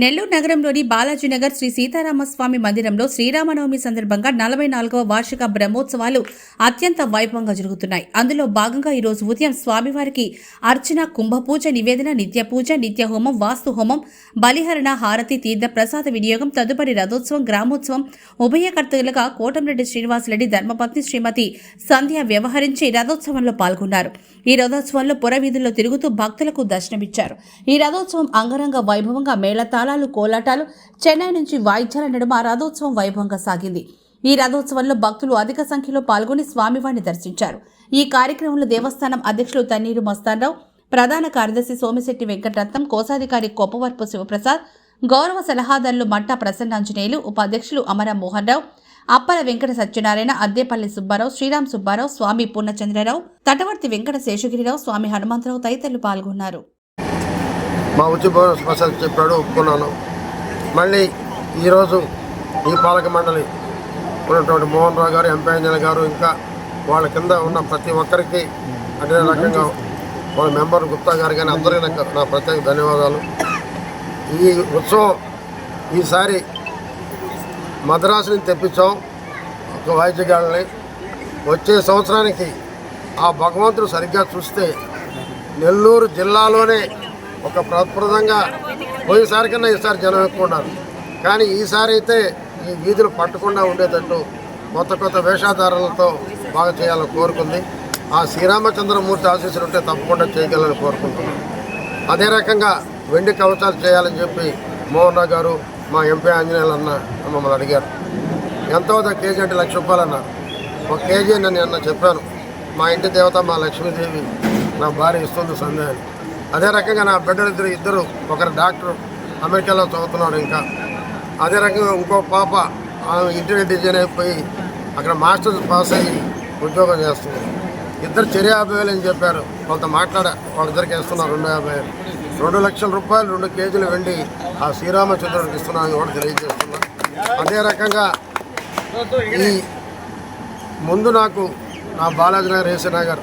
నెల్లూరు నగరంలోని బాలాజీనగర్ శ్రీ సీతారామస్వామి మందిరంలో శ్రీరామనవమి సందర్భంగా నలభై నాలుగవ వార్షిక బ్రహ్మోత్సవాలు అత్యంత వైభవంగా జరుగుతున్నాయి. అందులో భాగంగా ఈరోజు ఉదయం స్వామివారికి అర్చన కుంభపూజ నివేదన నిత్య పూజ నిత్య హోమం వాస్తు హోమం బలిహరణ హారతి తీర్థ ప్రసాద వినియోగం తదుపరి రథోత్సవం గ్రామోత్సవం ఉభయకర్తలుగా కోటంరెడ్డి శ్రీనివాసరెడ్డి ధర్మపత్ని శ్రీమతి సంధ్య వ్యవహరించి రథోత్సవంలో పాల్గొన్నారు. ఈ రథోత్సవంలో పురవీధుల్లో తిరుగుతూ భక్తులకు దర్శనమిచ్చారు. ఈ రథోత్సవం అంగరంగ వైభవంగా తాళాలు కోలాటాలు చెన్నై నుంచి వాయిద్యాల నడుమ రథోత్సవం వైభవంగా సాగింది. ఈ రథోత్సవంలో భక్తులు అధిక సంఖ్యలో పాల్గొని స్వామివారిని దర్శించారు. ఈ కార్యక్రమంలో దేవస్థానం అధ్యక్షులు తన్నీరు మస్తానరావు ప్రధాన కార్యదర్శి సోమిశెట్టి వెంకటరత్నం కోశాధికారి కొప్పవరపు శివప్రసాద్ గౌరవ సలహాదారులు మట్టా ప్రసన్నాంజనేయులు ఉపాధ్యక్షులు అమర మోహన్ రావు అప్పల వెంకట సత్యనారాయణ అద్దేపల్లి సుబ్బారావు శ్రీరామ్ సుబ్బారావు స్వామి పూర్ణచంద్రరావు తటవర్తి వెంకట శేషగిరిరావు స్వామి హనుమంతరావు తదితరులు పాల్గొన్నారు. మా ఉద్యమ స్పెషల్ చెప్పాడు ఒప్పుకున్నాను. మళ్ళీ ఈరోజు ఈ పాలక మండలి ఉన్నటువంటి మోహన్ రావు గారు ఎంపీ అంజన గారు ఇంకా వాళ్ళ కింద ఉన్న ప్రతి ఒక్కరికి అదే రకంగా వాళ్ళ మెంబర్ గుప్తా గారు కానీ అందరికీ నాకు నా ప్రత్యేక ధన్యవాదాలు. ఈ ఉత్సవం ఈసారి మద్రాసుని తెప్పించాం ఒక వాయిద్యగాళ్ళని వచ్చే సంవత్సరానికి ఆ భగవంతుడు సరిగ్గా చూస్తే నెల్లూరు జిల్లాలోనే ఒక ప్రప్రదంగా పోయినసారి కన్నా ఈసారి జనం ఎక్కువ ఉన్నారు. కానీ ఈసారి అయితే ఈ వీధులు పట్టకుండా ఉండేటట్టు కొత్త కొత్త వేషాధారాలతో బాగా చేయాలని కోరుకుంది. ఆ శ్రీరామచంద్రమూర్తి ఆశీస్సులు ఉంటే తప్పకుండా చేయగలని కోరుకుంటున్నాను అదే రకంగా వెండి కవచాలు చేయాలని చెప్పి మోహన్ రావు గారు మా ఎంపీ ఆంజనేయులు అన్న మమ్మల్ని అడిగారు. ఎంత కేజీ అంటే లక్ష రూపాయలు అన్నారు. ఒక కేజీ అని నేను అన్న చెప్పాను. మా ఇంటి దేవత మా లక్ష్మీదేవి నా భార్య ఇస్తుంది సందేహాన్ని అదే రకంగా నా బిడ్డలు ఇద్దరు ఇద్దరు ఒకరు డాక్టర్ అమెరికాలో చదువుతున్నాడు ఇంకా. అదే రకంగా ఇంకో పాప ఆమె ఇంటీరియర్ డిజైన్ అయిపోయి అక్కడ మాస్టర్స్ పాస్ అయ్యి ఉద్యోగం చేస్తుంది. ఇద్దరు చర్య యాభై వేలు అని చెప్పారు. కొంత మాట్లాడ వాళ్ళిద్దరికి ఇస్తున్నారు రెండు యాభై. వేలు రెండు లక్షల రూపాయలు రెండు కేజీలు వెండి ఆ శ్రీరామచంద్రుడికి ఇస్తున్నాను కూడా తెలియజేస్తున్నా. అదే రకంగా ఈ ముందు నాకు నా బాలాజీ నగర్ ఏసీ నగర్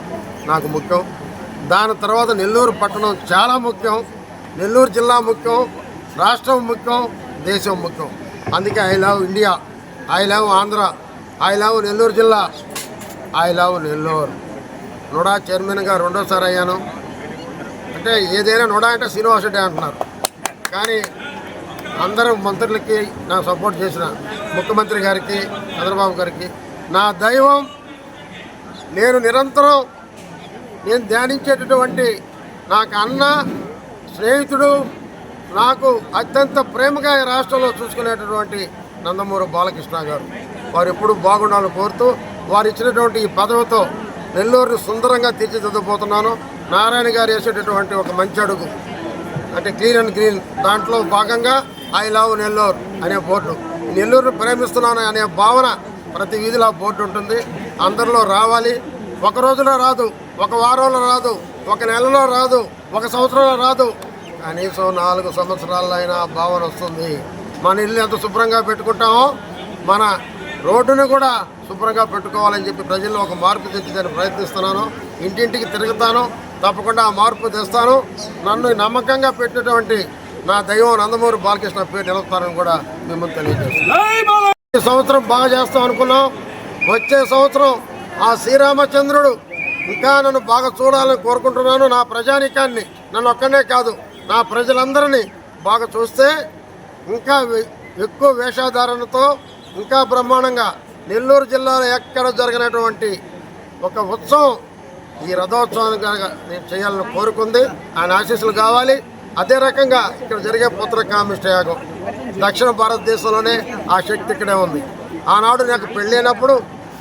నాకు ముఖ్యం. దాని తర్వాత నెల్లూరు పట్టణం చాలా ముఖ్యం. నెల్లూరు జిల్లా ముఖ్యం రాష్ట్రం ముఖ్యం దేశం ముఖ్యం. అందుకే I love India I love Andhra I love Nellore జిల్లా ఐ లవ్ నెల్లూరు. నుడా చైర్మన్గా రెండోసారి అయ్యాను. అంటే ఏదైనా నుడా అంటే శ్రీనివాస రెడ్డి అంటున్నారు. కానీ అందరూ మంత్రులకి నాకు సపోర్ట్ చేసిన ముఖ్యమంత్రి గారికి చంద్రబాబు గారికి నా దైవం నేను నిరంతరం నేను ధ్యానించేటటువంటి నాకు అన్న స్నేహితుడు నాకు అత్యంత ప్రేమగా ఈ రాష్ట్రంలో చూసుకునేటటువంటి నందమూరి బాలకృష్ణ గారు. వారు ఎప్పుడు బాగుండాలని కోరుతూ వారు ఇచ్చినటువంటి ఈ పదవితో నెల్లూరుని సుందరంగా తీర్చిదిద్దబోతున్నాను. నారాయణ గారు వేసేటటువంటి ఒక మంచి అడుగు. అంటే క్లీన్ అండ్ గ్రీన్. దాంట్లో భాగంగా ఐ లవ్ నెల్లూరు అనే బోర్డు. నెల్లూరుని ప్రేమిస్తున్నాను అనే భావన ప్రతి వీధిలో బోర్డు ఉంటుంది. అందరిలో రావాలి. ఒక రోజులో రాదు ఒక వారంలో రాదు ఒక నెలలో రాదు ఒక సంవత్సరంలో రాదు. కనీసం నాలుగు సంవత్సరాల్లో అయినా భావన వస్తుంది. మన ఇల్లు ఎంత శుభ్రంగా పెట్టుకుంటామో మన రోడ్డును కూడా శుభ్రంగా పెట్టుకోవాలని చెప్పి ప్రజల్లో ఒక మార్పు తెచ్చేదాన్ని ప్రయత్నిస్తున్నాను. ఇంటింటికి తిరుగుతాను తప్పకుండా ఆ మార్పు తెస్తాను. నన్ను నమ్మకంగా పెట్టినటువంటి నా దైవం నందమూరి బాలకృష్ణ పేరు నిలుపుతానని కూడా మిమ్మల్ని తెలియజేస్తాను ఈ సంవత్సరం బాగా చేస్తాం అనుకున్నాం. వచ్చే సంవత్సరం ఆ శ్రీరామచంద్రుడు ఇంకా నన్ను బాగా చూడాలని కోరుకుంటున్నాను. నా ప్రజానికాన్ని నన్ను ఒక్కనే కాదు నా ప్రజలందరినీ బాగా చూస్తే ఇంకా ఎక్కువ వేషధారణతో ఇంకా బ్రహ్మాండంగా నెల్లూరు జిల్లాలో ఎక్కడ జరిగినటువంటి ఒక ఉత్సవం ఈ రథోత్సవాన్ని నేను చేయాలని కోరుకుంది. ఆయన ఆశీస్సులు కావాలి. అదే రకంగా ఇక్కడ జరిగే పుత్రకామిష్ట యాగం దక్షిణ భారతదేశంలోనే ఆ శక్తి ఇక్కడే ఉంది. ఆనాడు నాకు పెళ్ళైనప్పుడు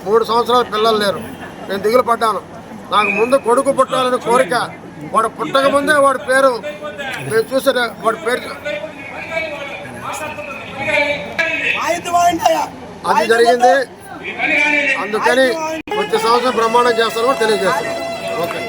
మూడు సంవత్సరాల పిల్లలు లేరు. నేను దిగులు పడ్డాను. నాకు ముందు కొడుకు పుట్టాలని కోరిక. వాడు పుట్టక ముందే వాడి పేరు నేను చూసే వాడి పేరు. అది జరిగింది. అందుకని వచ్చే సంవత్సరం బ్రహ్మాండం చేస్తాను కూడా ఓకే.